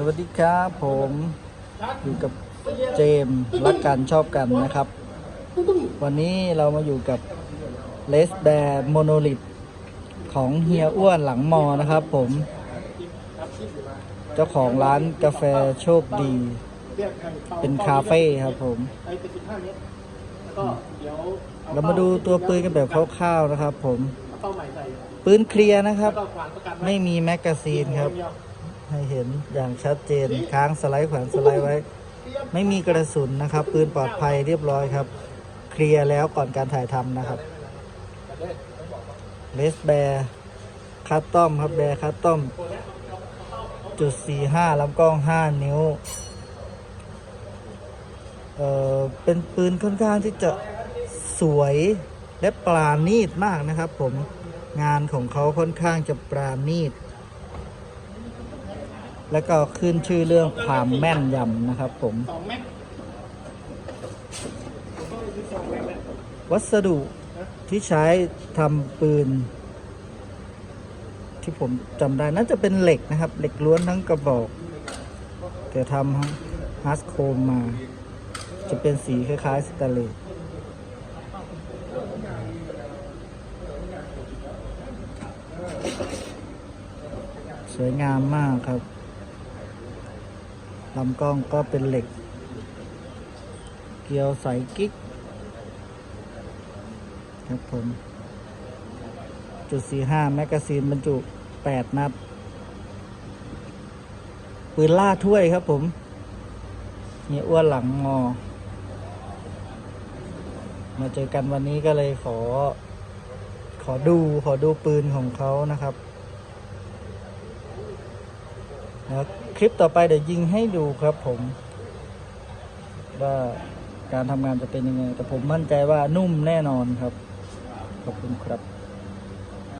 สวัสดีครับผมอยู่กับเจมรักกันชอบกันนะครับ วันนี้เรามาอยู่กับเลสแบร์โมโนลิทของเฮียอ้วนหลังมอนะครับผม เจ้าของร้านกาแฟโชคดี เป็นคาเฟ่ครับผมเรามาดูตัวปืนกันแบบคร่าวๆนะครับผม ปืนเคลียร์นะครับ ไม่มีแมกกาซีนครับ ให้เห็นอย่างชัดเจนค้างสไลด์แขวนสไลด์ไว้ ไม่มีกระสุนนะครับ ปืนปลอดภัยเรียบร้อยครับ เคลียร์แล้วก่อนการถ่ายทำนะครับเลสแบร์คัตตอมครับแบร์คัตตอมจุดสี่ห้าลำกล้องห้านิ้ว เอ่อ เป็นปืนค่อนข้างที่จะสวยและปราณีตมากนะครับผมงานของเขาค่อนข้างจะปราณีต แล้วก็ขึ้นชื่อเรื่องความแม่นยำนะครับผม วัสดุที่ใช้ทำปืน ที่ผมจำได้น่าจะเป็นเหล็กนะครับ เหล็กล้วนทั้งกระบอก แต่ทำฮัสโคมมา จะเป็นสีคล้ายๆสแตนเลสสวยงามมากครับ ลำกล้องก็เป็นเหล็ก เกลียวใสกิ๊ก ครับผม จุดสี่ห้าแมกกาซีนบรรจุแปดนัด ปืนล่าถ้วยครับผมเนี่ยอ้วนหลังงอ มาเจอกันวันนี้ก็เลยขอ ขอดูขอดูปืนของเขานะครับ นะคลิปต่อไปเดี๋ยวยิงให้ดูครับผม ว่าการทำงานจะเป็นยังไง แต่ผมมั่นใจว่านุ่มแน่นอนครับ ขอบคุณครับ